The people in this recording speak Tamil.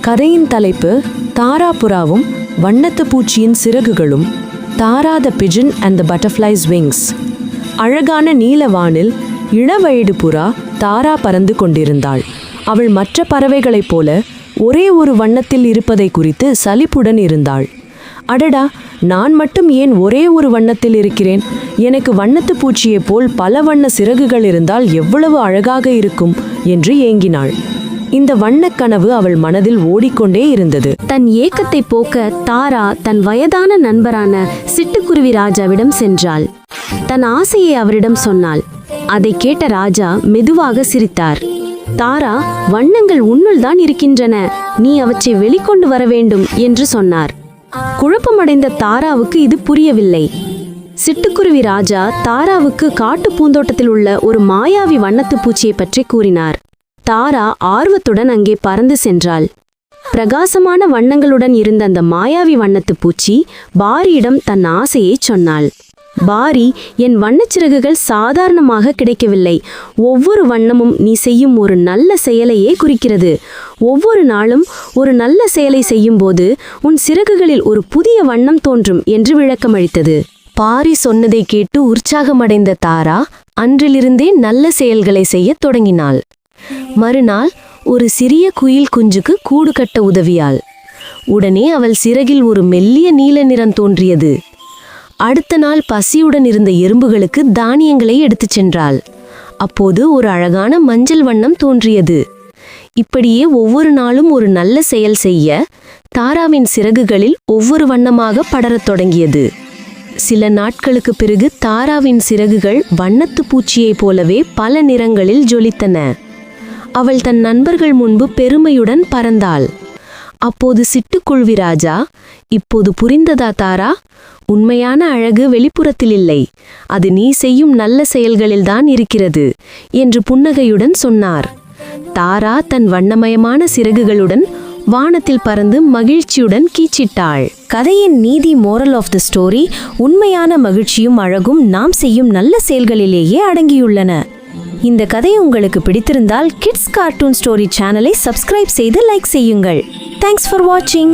கதையின் தலைப்பு தாராபுராவும் வண்ணத்து பூச்சியின் சிறகுகளும் Tara the pigeon and the butterfly's wings. அழகான நீல வானில் இளவயடு புறா தாரா பறந்து கொண்டிருந்தாள். அவள் மற்ற பறவைகளைப் போல ஒரே ஒரு வண்ணத்தில் இருப்பதை குறித்து சலிப்புடன் இருந்தாள். அடடா நான் மட்டும் ஏன் ஒரே ஒரு வண்ணத்தில் இருக்கிறேன்? எனக்கு வண்ணத்து பூச்சியைப் போல் பல வண்ண சிறகுகள் இருந்தால் எவ்வளவு அழகாக இருக்கும் என்று ஏங்கினாள். இந்த வண்ணக் கனவு அவள் மனதில் ஓடிக்கொண்டே இருந்தது. தன் ஏக்கத்தை போக்க தாரா தன் வயதான நண்பரான சிட்டுக்குருவி ராஜாவிடம் சென்றாள். தன் ஆசையை அவரிடம் சொன்னாள். அதை கேட்ட ராஜா மெதுவாக சிரித்தார். தாரா வண்ணங்கள் உன்னுள் தான் இருக்கின்றன. நீ அவற்றை வெளிக்கொண்டு வர வேண்டும் என்று சொன்னார். குழப்பமடைந்த தாராவுக்கு இது புரியவில்லை. சிட்டுக்குருவி ராஜா தாராவுக்கு காட்டு பூந்தோட்டத்தில் உள்ள ஒரு மாயாவி வண்ணத்து பூச்சியை பற்றி கூறினார். தாரா ஆர்வத்துடன் அங்கே பறந்து சென்றாள். பிரகாசமான வண்ணங்களுடன் இருந்த அந்த மாயாவி வண்ணத்து பூச்சி பாரியிடம் தன் ஆசையைச் சொன்னாள். பாரி என் வண்ணச்சிறகுகள் சாதாரணமாக கிடைக்கவில்லை. ஒவ்வொரு வண்ணமும் நீ செய்யும் ஒரு நல்ல செயலையே குறிக்கிறது. ஒவ்வொரு நாளும் ஒரு நல்ல செயலை செய்யும்போது உன் சிறகுகளில் ஒரு புதிய வண்ணம் தோன்றும் என்று விளக்கமளித்தது. பாரி சொன்னதை கேட்டு உற்சாகமடைந்த தாரா அன்றிலிருந்தே நல்ல செயல்களை செய்யத் தொடங்கினாள். மறுநாள் ஒரு சிறிய குயில் குஞ்சுக்கு கூடு கட்ட உதவியாள். உடனே அவள் சிறகில் ஒரு மெல்லிய நீல நிறம் தோன்றியது. அடுத்த நாள் பசியுடன் இருந்த எறும்புகளுக்கு தானியங்களை எடுத்துச் சென்றாள். அப்போது ஒரு அழகான மஞ்சள் வண்ணம் தோன்றியது. இப்படியே ஒவ்வொரு நாளும் ஒரு நல்ல செயல் செய்ய தாராவின் சிறகுகளில் ஒவ்வொரு வண்ணமாக படரத் தொடங்கியது. சில நாட்களுக்கு பிறகு தாராவின் சிறகுகள் வண்ணத்து பூச்சியைப் போலவே பல நிறங்களில் ஜொலித்தன. அவள் தன் நண்பர்கள் முன்பு பெருமையுடன் பறந்தாள். அப்போது சிட்டுக்குருவி ராஜா இப்போது புரிந்ததா தாரா? உண்மையான அழகு வெளிப்புறத்தில் இல்லை. அது நீ செய்யும் நல்ல செயல்களில்தான் இருக்கிறது என்று புன்னகையுடன் சொன்னார். தாரா தன் வண்ணமயமான சிறகுகளுடன் வானத்தில் பறந்து மகிழ்ச்சியுடன் கீச்சிட்டாள். கதையின் நீதி மோரல் ஆஃப் த ஸ்டோரி உண்மையான மகிழ்ச்சியும் அழகும் நாம் செய்யும் நல்ல செயல்களிலேயே அடங்கியுள்ளன. இந்த கதை உங்களுக்கு பிடித்திருந்தால் கிட்ஸ் கார்ட்டூன் ஸ்டோரி சேனலை சப்ஸ்கிரைப் செய்து லைக் செய்யுங்கள். தேங்க்ஸ் ஃபார் வாட்சிங்